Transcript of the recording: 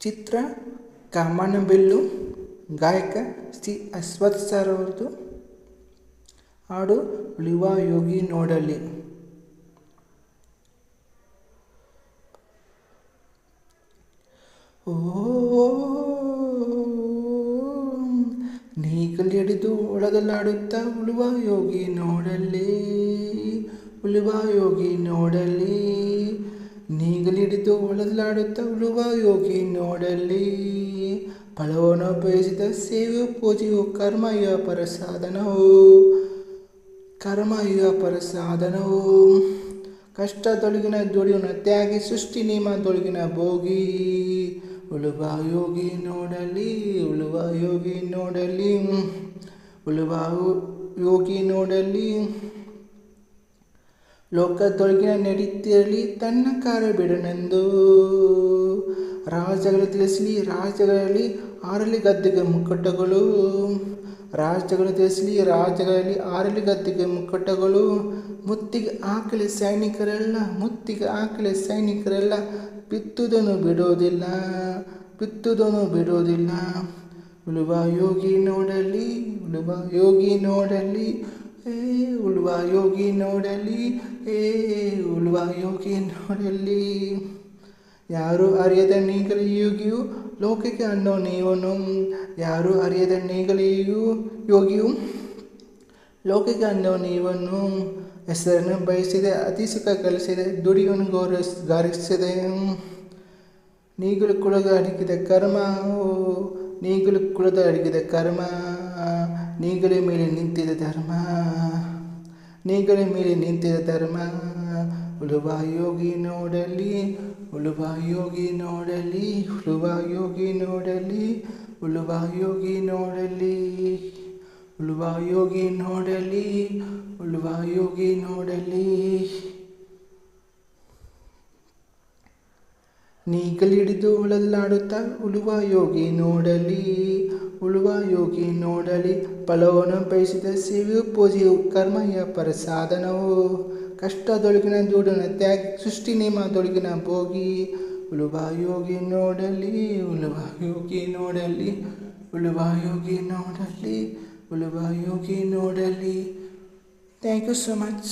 ಚಿತ್ರ ಕಾಮನಬಿಲ್ಲು, ಗಾಯಕ ಶ್ರೀ ಅಶ್ವಥ್ ಸರ್ ಅವ್ರದ್ದು. ಹಾಡು ಉಳಿವ ಯೋಗಿ ನೋಡಲಿ. ಓ ನೀಗಲಿಡಿದು ಒಳಗಲಾಡುತ್ತಾ ಉಳುವ ಯೋಗಿ ನೋಡಲಿ, ಉಳುವ ಯೋಗಿ ನೋಡಲಿ. ನೀಗಲಿಡಿದು ಒಳಗಲಾಡುತ್ತಾ ಉಳುವ ಯೋಗಿ ನೋಡಲಿ. ಫಲವನ್ನು ಬಯಸಿದ ಸೇವೆ ಪೂಜೆಯು ಕರ್ಮಯ ಪ್ರಸಾದನವು ಕರ್ಮಯ ಸಾಧನವು ಕಷ್ಟದೊಳಗಿನ ದುಡಿಯನ್ನು ತ್ಯಾಗಿ, ಸೃಷ್ಟಿ ನಿಯಮದೊಳಗಿನ ಭೋಗಿ. ಉಳುವ ಯೋಗಿ ನೋಡಲಿ, ಉಳುವ ಯೋಗಿ ನೋಡಲಿ. ಉಳುವ ಯೋಗಿ ನೋಡಲಿ. ಲೋಕದೊಳಗಿನ ನಡೀತಿರಲಿ ತನ್ನ ಕಾರ್ಯ ಬಿಡನೆಂದು. ರಾಜ್ಯಗಳು ತಿಳಿಸಲಿ ರಾಜಗಳಲ್ಲಿ ಆರಲಿ ಗದ್ದೆಗೆ ಮುಕ್ಕಟ್ಟಗಳು ರಾಜ್ಯಗಳು ತಿಳಿಸಲಿ ರಾಜಗಳಲ್ಲಿ ಆರಲಿ ಗದ್ದೆಗೆ ಮುಕ್ಕಟಗಳು ಮುತ್ತಿಗೆ ಹಾಕಲಿ ಸೈನಿಕರೆಲ್ಲ, ಮುತ್ತಿಗೆ ಹಾಕಲಿ ಸೈನಿಕರೆಲ್ಲ. ಬಿತ್ತುದನ್ನು ಬಿಡೋದಿಲ್ಲ ಬಿತ್ತುದನ್ನು ಬಿಡೋದಿಲ್ಲ. ಉಳುವ ಯೋಗಿ ನೋಡಲಿ, ಉಳುವ ಯೋಗಿ ನೋಡಲಿ. ಏ, ಉಳುವ ಯೋಗಿ ನೋಡಲಿ. ಏ, ಉಳುವ ಯೋಗಿ ನೋಡಲಿ. ಯಾರು ಅರಿಯದ ನೀಗಲಿ ಯೋಗಿಯು ಲೋಕಕ್ಕೆ ಅನ್ನೋ ನೀವನು? ಯಾರು ಅರಿಯದ ನೀಗಲಿಯು ಯೋಗಿಯು? ಲೋಕಕ್ಕೆ ಅನ್ನೋ ನೀವನ್ನು ಹೆಸರನ್ನು ಬಯಸಿದೆ, ಅತಿ ಸುಖ ಕಲಿಸಿದೆ ದುಡಿಯನ್ನು ಗೌರವಿಸ್ ಗಾರಿಸಿದೆ ನೀಗಲು ಕುಳಗ ಅಡಗಿದ ಕರ್ಮ ನೀಗಲು ಕುಳದ ಅಡಗಿದ ಕರ್ಮ. ನೀಗಲ ಮೇಲೆ ನಿಂತಿದ ಧರ್ಮ. ನೀಗಲ ಮೇಲೆ ನಿಂತಿದ ಧರ್ಮ. ಉಳುವ ಯೋಗಿ ನೋಡಲಿ ಉಳುವ ಯೋಗಿ ನೋಡಲಿ ಉಳುವ ಯೋಗಿ ನೋಡಲಿ ಉಳುವ ಯೋಗಿ ನೋಡಲಿ ಉಳುವ ಯೋಗಿ ನೋಡಲಿ ಉಳುವ ಯೋಗಿ ನೋಡಲಿ. ನೀಗಲಿಡಿದು ಒಳಲಾಡುತ್ತಾ ಉಳುವ ಯೋಗಿ ನೋಡಲಿ ಉಳುವ ಯೋಗಿ ನೋಡಲಿ, ಫಲವನ್ನು ಬಯಸಿದ ಸೇವೆಯು ಪೂಜೆಯು ಕರ್ಮಯ ಪ್ರಸಾದನವು. ಕಷ್ಟದೊಳಗಿನ ದುಡನ ತ್ಯಾಗ, ಸೃಷ್ಟಿ ನಿಯಮದೊಳಗಿನ ಭೋಗಿ. ಉಳುವ ಯೋಗಿ ನೋಡಲಿ ಉಳುವ ಯೋಗಿ ನೋಡಲಿ ಉಳುವ ಯೋಗಿ ನೋಡಲಿ ಉಳುವ ಯೋಗಿ ನೋಡಲಿ. Thank you so much